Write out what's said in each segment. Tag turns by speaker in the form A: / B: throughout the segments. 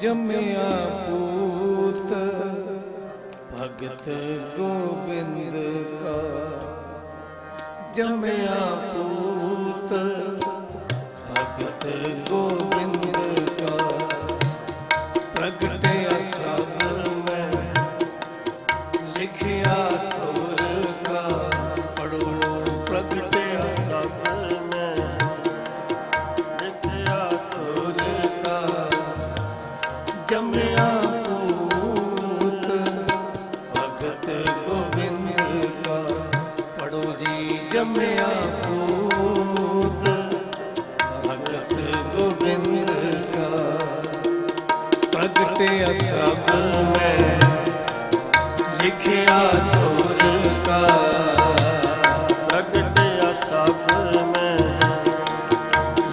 A: ਜੰਮਿਆ ਪੂਤ ਭਗਤ ਗੋਬਿੰਦ ਕਾ। ਜੰਮਿਆ ਪੂਤ ਜੰਮਿਆ ਪੂਤ ਭਗਤ ਗੋਬਿੰਦ ਕਾ। ਪ੍ਰਗਟਿਆ ਸਭ ਮੈਂ ਲਿਖਿਆ ਤੋਰ ਕਾ।
B: ਪ੍ਰਗਟਿਆ ਸਭ ਮੈਂ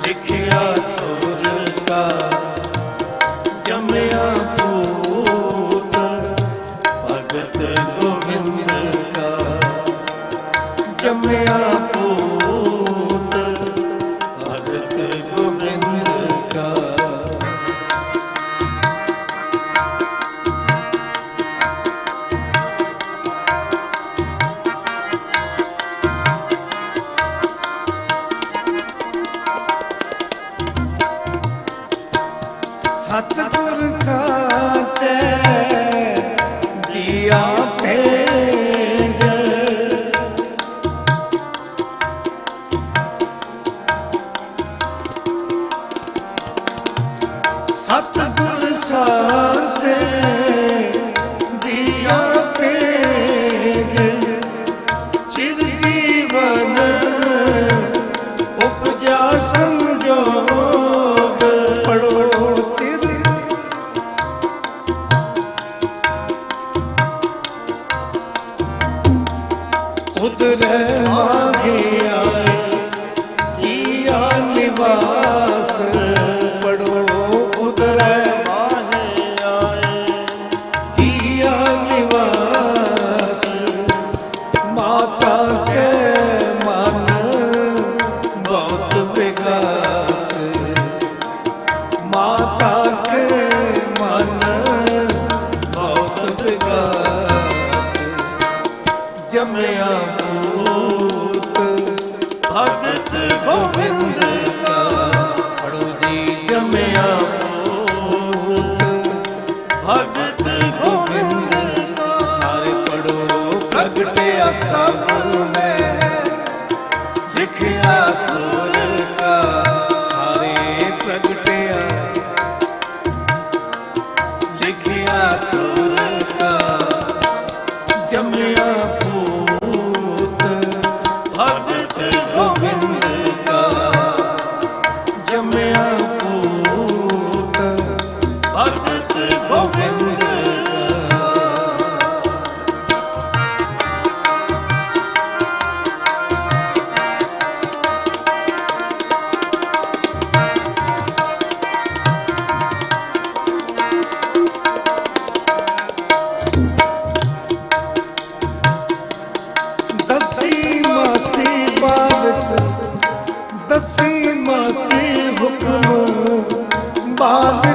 A: ਲਿਖਿਆ मान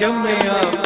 A: ਜੰਮਿਆ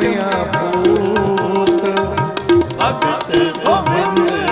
A: ਜੰਮਿਆ ਪੂਤ ਭਗਤ ਗੋਬਿੰਦ